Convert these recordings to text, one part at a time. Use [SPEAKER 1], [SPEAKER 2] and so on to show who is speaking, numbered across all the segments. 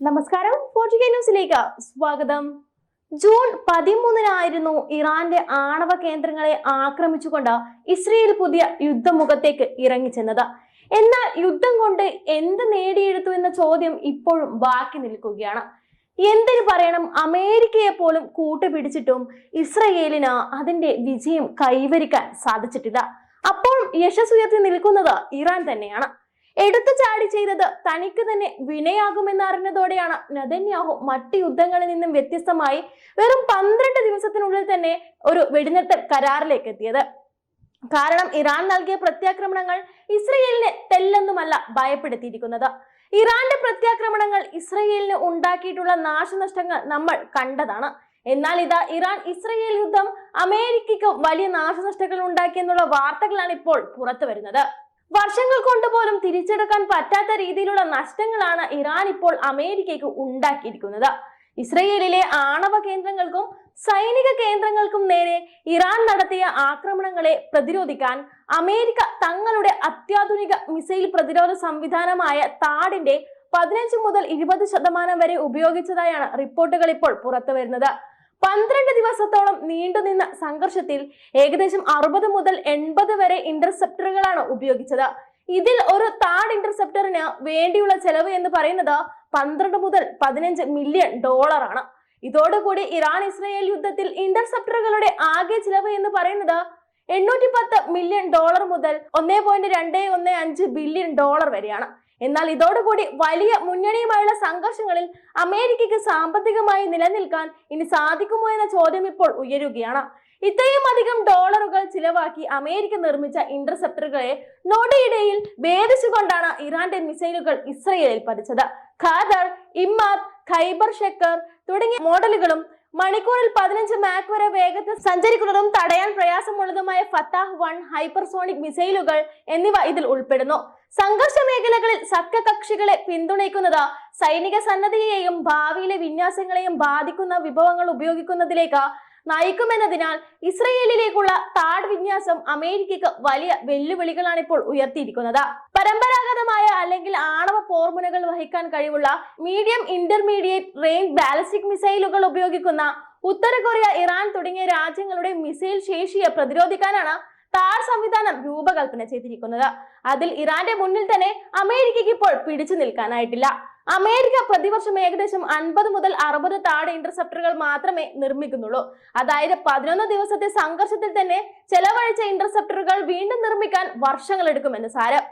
[SPEAKER 1] നമസ്കാരം. ന്യൂസിലേക്ക് സ്വാഗതം. ജൂൺ പതിമൂന്നിനായിരുന്നു ഇറാന്റെ ആണവ കേന്ദ്രങ്ങളെ ആക്രമിച്ചുകൊണ്ട് ഇസ്രയേൽ പുതിയ യുദ്ധമുഖത്തേക്ക് ഇറങ്ങിച്ചെന്നത് എന്നാൽ യുദ്ധം കൊണ്ട് എന്ത് നേടിയെടുത്തു എന്ന ചോദ്യം ഇപ്പോഴും ബാക്കി നിൽക്കുകയാണ്. എന്തിനു പറയണം? അമേരിക്കയെ പോലും കൂട്ടുപിടിച്ചിട്ടും ഇസ്രയേലിന് അതിന്റെ വിജയം കൈവരിക്കാൻ സാധിച്ചിട്ടില്ല. അപ്പോൾ യശസ്സുയർത്തി നിൽക്കുന്നത് ഇറാൻ തന്നെയാണ്. എടുത്തു ചാടി ചെയ്തത് തനിക്ക് തന്നെ വിനയാകുമെന്ന് അറിഞ്ഞതോടെയാണ് നദന്യാഹു മറ്റ് യുദ്ധങ്ങളിൽ നിന്നും വ്യത്യസ്തമായി വെറും പന്ത്രണ്ട് ദിവസത്തിനുള്ളിൽ തന്നെ ഒരു വെടിനിർത്തൽ കരാറിലേക്ക് എത്തിയത്. കാരണം ഇറാൻ നൽകിയ പ്രത്യാക്രമണങ്ങൾ ഇസ്രയേലിനെ തെല്ലെന്നുമല്ല ഭയപ്പെടുത്തിയിരിക്കുന്നത്. ഇറാന്റെ പ്രത്യാക്രമണങ്ങൾ ഇസ്രയേലിന് ഉണ്ടാക്കിയിട്ടുള്ള നാശനഷ്ടങ്ങൾ നമ്മൾ കണ്ടതാണ്. എന്നാൽ ഇതാ ഇറാൻ ഇസ്രയേൽ യുദ്ധം അമേരിക്കയ്ക്ക് വലിയ നാശനഷ്ടങ്ങൾ ഉണ്ടാക്കിയെന്നുള്ള വാർത്തകളാണ് ഇപ്പോൾ പുറത്തു വരുന്നത് വർഷങ്ങൾ കൊണ്ട് പോലും തിരിച്ചെടുക്കാൻ പറ്റാത്ത രീതിയിലുള്ള നഷ്ടങ്ങളാണ് ഇറാൻ ഇപ്പോൾ അമേരിക്കയ്ക്ക് ഉണ്ടാക്കിയിരിക്കുന്നത്. ഇസ്രയേലിലെ ആണവ കേന്ദ്രങ്ങൾക്കും സൈനിക കേന്ദ്രങ്ങൾക്കും നേരെ ഇറാൻ നടത്തിയ ആക്രമണങ്ങളെ പ്രതിരോധിക്കാൻ അമേരിക്ക തങ്ങളുടെ അത്യാധുനിക മിസൈൽ പ്രതിരോധ സംവിധാനമായ താടിന്റെ പതിനഞ്ച് മുതൽ ഇരുപത് ശതമാനം വരെ ഉപയോഗിച്ചതായാണ് റിപ്പോർട്ടുകൾ ഇപ്പോൾ പുറത്തു വരുന്നത് പന്ത്രണ്ട് ദിവസത്തോളം നീണ്ടുനിന്ന സംഘർഷത്തിൽ ഏകദേശം അറുപത് മുതൽ എൺപത് വരെ ഇന്റർസെപ്റ്ററുകളാണ് ഉപയോഗിച്ചത്. ഇതിൽ ഒരു താഡ് ഇന്റർസെപ്റ്ററിന് വേണ്ടിയുള്ള ചെലവ് എന്ന് പറയുന്നത് പന്ത്രണ്ട് മുതൽ പതിനഞ്ച് മില്യൺ ഡോളറാണ് ഇതോടുകൂടി ഇറാൻ ഇസ്രയേൽ യുദ്ധത്തിൽ ഇന്റർസെപ്റ്ററുകളുടെ ആകെ ചിലവ് എന്ന് പറയുന്നത് എണ്ണൂറ്റി പത്ത് മില്യൺ ഡോളർ മുതൽ ഒന്നേ പോയിന്റ് രണ്ട് ഒന്ന് അഞ്ച് ബില്യൺ ഡോളർ വരെയാണ്. എന്നാൽ ഇതോടുകൂടി വലിയ മുന്നണിയുമായുള്ള സംഘർഷങ്ങളിൽ അമേരിക്കയ്ക്ക് സാമ്പത്തികമായി നിലനിൽക്കാൻ ഇനി സാധിക്കുമോ എന്ന ചോദ്യം ഇപ്പോൾ ഉയരുകയാണ്. ഇത്രയും അധികം ഡോളറുകൾ ചിലവാക്കി അമേരിക്ക നിർമ്മിച്ച ഇന്റർസെപ്റ്ററുകളെ നൊടിയിടയിൽ ഭേദിച്ചുകൊണ്ടാണ് ഇറാന്റെ മിസൈലുകൾ ഇസ്രയേലിൽ പതിച്ചത്. ഖാദർ ഇമ്മാദ് ഖൈബർ ഷെക്കർ തുടങ്ങിയ മോഡലുകളും മണിക്കൂറിൽ പതിനഞ്ച് മാക് വരെ വേഗത്തിൽ സഞ്ചരിക്കുന്നതും തടയാൻ പ്രയാസമുള്ളതുമായ ഫത്താഹ് വൺ ഹൈപ്പർസോണിക് മിസൈലുകൾ എന്നിവ ഇതിൽ ഉൾപ്പെടുന്നു. സംഘർഷ മേഖലകളിൽ സഖ്യകക്ഷികളെ പിന്തുണയ്ക്കുന്നത് സൈനിക സന്നദ്ധയെയും ഭാവിയിലെ വിന്യാസങ്ങളെയും ബാധിക്കുന്ന വിഭവങ്ങൾ ഉപയോഗിക്കുന്നതിലേക്ക് നയിക്കുമെന്നതിനാൽ ഇസ്രയേലിലേക്കുള്ള താഡ് വിന്യാസം അമേരിക്കക്ക് വലിയ വെല്ലുവിളികളാണ് ഇപ്പോൾ ഉയർത്തിയിരിക്കുന്നത്. പരമ്പരാഗതമായ അല്ലെങ്കിൽ ആണവ പോർമുനകൾ വഹിക്കാൻ കഴിവുള്ള മീഡിയം ഇന്റർമീഡിയറ്റ് റേഞ്ച് ബാലിസ്റ്റിക് മിസൈലുകൾ ഉപയോഗിക്കുന്ന ഉത്തര കൊറിയ ഇറാൻ തുടങ്ങിയ രാജ്യങ്ങളുടെ മിസൈൽ ശേഷിയെ പ്രതിരോധിക്കാനാണ് താഡ് സംവിധാനം രൂപകൽപ്പന ചെയ്തിരിക്കുന്നത്. അതിൽ ഇറാന്റെ മുന്നിൽ തന്നെ അമേരിക്കയ്ക്ക് ഇപ്പോൾ പിടിച്ചു നിൽക്കാനായിട്ടില്ല. അമേരിക്ക പ്രതിവർഷം ഏകദേശം അൻപത് മുതൽ അറുപത് താട് ഇന്റർസെപ്റ്ററുകൾ മാത്രമേ നിർമ്മിക്കുന്നുള്ളൂ. അതായത് പതിനൊന്ന് ദിവസത്തെ സംഘർഷത്തിൽ തന്നെ ചെലവഴിച്ച ഇന്റർസെപ്റ്ററുകൾ വീണ്ടും നിർമ്മിക്കാൻ വർഷങ്ങൾ എടുക്കുമെന്ന് സാരം.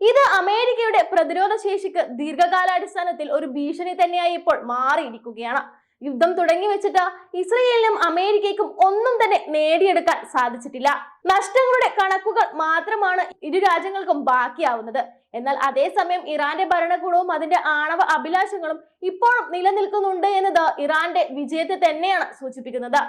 [SPEAKER 1] ഇത് അമേരിക്കയുടെ പ്രതിരോധ ശേഷിക്ക് ദീർഘകാലാടിസ്ഥാനത്തിൽ ഒരു ഭീഷണി തന്നെയായി ഇപ്പോൾ മാറിയിരിക്കുകയാണ്. യുദ്ധം തുടങ്ങി വെച്ചിട്ട് ഇസ്രയേലിനും അമേരിക്കയ്ക്കും ഒന്നും തന്നെ നേടിയെടുക്കാൻ സാധിച്ചിട്ടില്ല. നഷ്ടങ്ങളുടെ കണക്കുകൾ മാത്രമാണ് ഇരു രാജ്യങ്ങൾക്കും ബാക്കിയാവുന്നത്. എന്നാൽ അതേസമയം ഇറാന്റെ ഭരണകൂടവും അതിന്റെ ആണവ അഭിലാഷങ്ങളും ഇപ്പോഴും നിലനിൽക്കുന്നുണ്ട് എന്നത് ഇറാന്റെ വിജയത്തെ തന്നെയാണ് സൂചിപ്പിക്കുന്നത്.